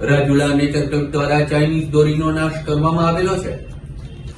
Rajula nature દ્વારા Chinese દોરીનો નાશ કરવામાં આવેલો છે.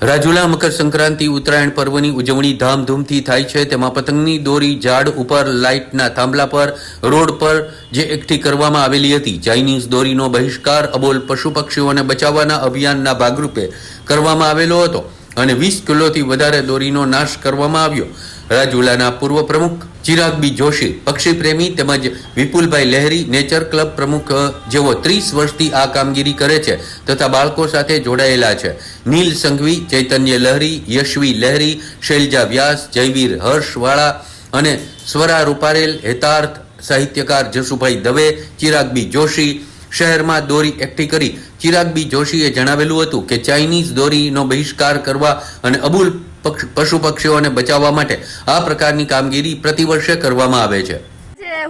રાજુલા મકર સંક્રાંતિ ઉત્તરાયણ પર્વની ઉજવણી ધામધૂમથી થાય છે. તેમાં પતંગની દોરી, ઝાડ ઉપર લાઇટના થાંભલા પર, રોડ પર જે એકઠી કરવામાં આવેલી હતી. ચાઇનીઝ દોરીનો બહિષ્કાર અબોલ પશુ પક્ષીઓને બચાવવાના અભિયાનના ભાગરૂપે કરવામાં આવેલો હતો અને વીસ કિલોથી વધારે દોરીનો નાશ કરવામાં આવ્યો. રાજુલાના પૂર્વ પ્રમુખ ચિરાગબી જોશી, પક્ષી પ્રેમી તેમજ વિપુલભાઈ લહેરી, નેચર ક્લબ પ્રમુખ જેઓ ત્રીસ વર્ષથી આ કામગીરી કરે છે તથા બાળકો સાથે જોડાયેલા છે. નીલ સંઘવી, ચૈતન્ય લહેરી, યશવી લહેરી, શૈલજા વ્યાસ, જયવીર હર્ષવાળા અને સ્વરા રૂપારેલ, હેતાર્થ સાહિત્યકાર જસુભાઈ દવે, ચિરાગબી જોશી શહેરમાં દોરી એકઠી કરી. ચિરાગબી જોશીએ જણાવેલું હતું કે ચાઇનીઝ દોરીનો બહિષ્કાર કરવા અને અબુલ પશુ પક્ષીઓને બચાવવા માટે આ પ્રકારની કામગીરી પ્રતિવર્ષે કરવામાં આવે છે.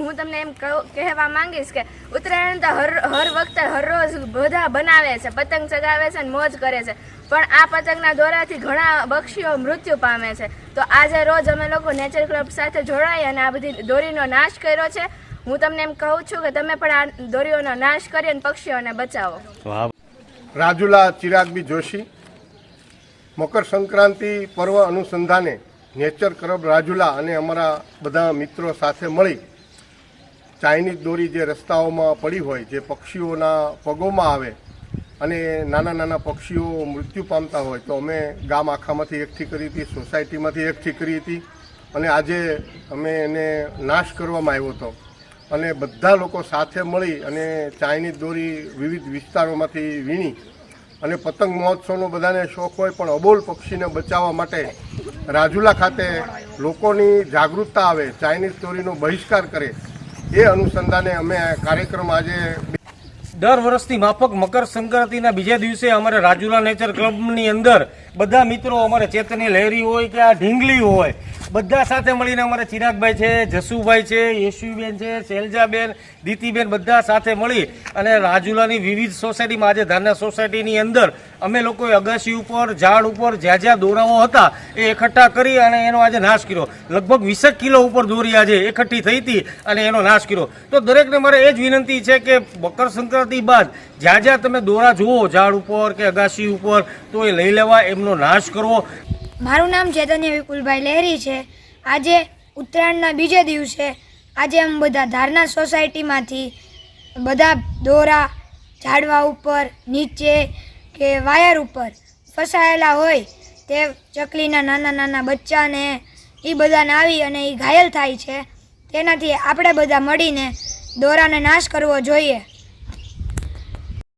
હું તમને એમ કહેવા માંગીશ કે ઉત્તરાયણ તો હર હર વખતે હરરોજ બધા બનાવે છે પતંગ ચગાવે છે અને મોજ કરે છે. પણ આ પતંગના દોરાથી ઘણા પક્ષીઓ મૃત્યુ પામે છે. તો આજે રોજ અમે લોકો નેચર ક્લબ સાથે જોડાઈ અને આ બધી દોરીનો નાશ કર્યો છે. હું તમને એમ કહું છું કે તમે પણ આ દોરીઓનો નાશ કરી અને પક્ષીઓને બચાવો. રાજુલા ચિરાગબી જોશી. મકર સંક્રાંતિ પર્વ અનુસંધાને નેચર ક્લબ રાજુલા અને અમારા બધા મિત્રો સાથે મળી ચાઇનીઝ દોરી જે રસ્તાઓમાં પડી હોય, જે પક્ષીઓના પગોમાં આવે અને નાના નાના પક્ષીઓ મૃત્યુ પામતા હોય, તો અમે ગામ આખામાંથી એકઠી કરી હતી, સોસાયટીમાંથી એકઠી કરી હતી અને આજે અમે એને નાશ કરવામાં આવ્યો હતો. અને બધા લોકો સાથે મળી અને ચાઇનીઝ દોરી વિવિધ વિસ્તારોમાંથી વીણી અને પતંગ મહોત્સવનો બધાને શોખ હોય પણ અબોલ પક્ષીને બચાવવા માટે રાજુલા ખાતે લોકોની જાગૃતતા આવે ચાઇનીઝ ચોરીનો બહિષ્કાર કરે, એ અનુસંધાને અમે કાર્યક્રમ આજે દર વર્ષની માફક મકર સંક્રાંતિના બીજા દિવસે અમારે રાજુલા નેચર ક્લબની અંદર બધા મિત્રો અમારે ચેતની લહેરી હોય કે આ ઢીંગલી હોય બધા સાથે મળીને અમારે ચિરાગભાઈ છે, જસુભાઈ છે, યશુબેન છે શૈલજાબેન દીતીબેન બધા સાથે મળી અને રાજુલાની વિવિધ સોસાયટીમાં આજે ધાના સોસાયટીની અંદર અમે લોકોએ અગાસી ઉપર, ઝાડ ઉપર જ્યાં જ્યાં દોરાઓ હતા એ એકઠા કરી અને એનો આજે નાશ કર્યો. લગભગ વીસેક કિલો ઉપર દોરી આજે એકઠી થઈ હતી અને એનો નાશ કર્યો. તો દરેકને મારે એ જ વિનંતી છે કે મકર સંક્રાંતિ બાદ જ્યાં જ્યાં તમે દોરા જુઓ, ઝાડ ઉપર કે અગાસી ઉપર, તો એ લઈ લેવા, એમનો નાશ કરવો. મારું નામ ચૈતન્ય વિપુલભાઈ લહેરી છે. આજે ઉત્તરાયણના બીજે દિવસે આજે અમે બધા ધારના સોસાયટીમાંથી બધા દોરા ઝાડવા ઉપર, નીચે કે વાયર ઉપર ફસાયેલા હોય તે ચકલીના નાના નાના બચ્ચાને એ બધાને આવી અને એ ઘાયલ થાય છે. તેનાથી આપણે બધા મળીને દોરાને નાશ કરવો જોઈએ.